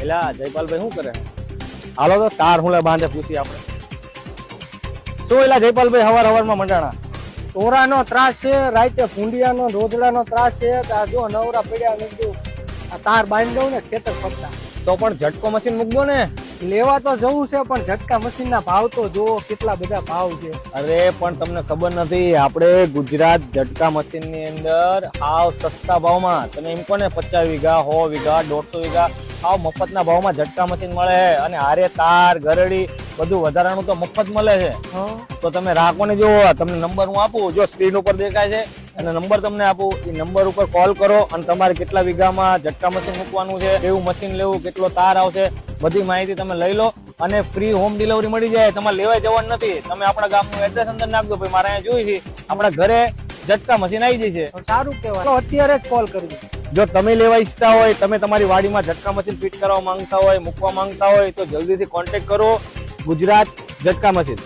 પેલા જયપાલભાઈ શું કરે? હાલો તો તાર હું લે બાંધે પૂછી આપણે. શું એલા જયપાલભાઈ હવાર હવારમાં મંડાણા. તોરાનો ત્રાસ છે રાતે ભૂંડિયાનો રોદડાનો ત્રાસ છે આ જો નવરા પડ્યા મેં કીધું આ તાર બાંધી દઉં ને ખેતર ફરતા. તો પણ ઝટકો મશીન મૂકજો ને. લેવા તો જવું છે પણ ઝટકા મશીનના ભાવ તો જુઓ કેટલા બધા ભાવ છે. અરે પણ તમને ખબર નથી આપણે ગુજરાત ઝટકા મશીનની અંદર હાવ સસ્તા ભાવમાં. તમે એમ કહો ને પચાસ વીઘા સો વીઘા દોઢસો વીઘા હાવ મફતના ભાવમાં ઝટકા મશીન મળે છે અને હારે તાર ગરડી બધું વધારાનું તો મફત મળે છે. તો તમે રાખો ને જો તમને નંબર હું આપું જો સ્ક્રીન ઉપર દેખાય છે અને નંબર તમને આપું એ નંબર ઉપર કોલ કરો અને તમારે કેટલા વીઘામાં ઝટકા મશીન મૂકવાનું છે કેવું મશીન લેવું કેટલો તાર આવશે બધી માહિતી તમે લઈ લો અને ફ્રી હોમ ડિલિવરી મળી જાય. તમારે લેવાય જવાનું નથી. તમે આપણા ગામનું એડ્રેસ અંદર નાખજો ભાઈ મારે અહીંયા જોઈ છે. આપણા ઘરે ઝટકા મશીન આવી જશે. સારું કહેવાય. તો અત્યારે જ કોલ કરજો જો તમે લેવા ઈચ્છતા હોય, તમે તમારી વાડીમાં ઝટકા મશીન ફિટ કરવા માંગતા હોય, મૂકવા માંગતા હોય, તો જલ્દીથી કોન્ટેક્ટ કરો ગુજરાત ઝટકા મશીન.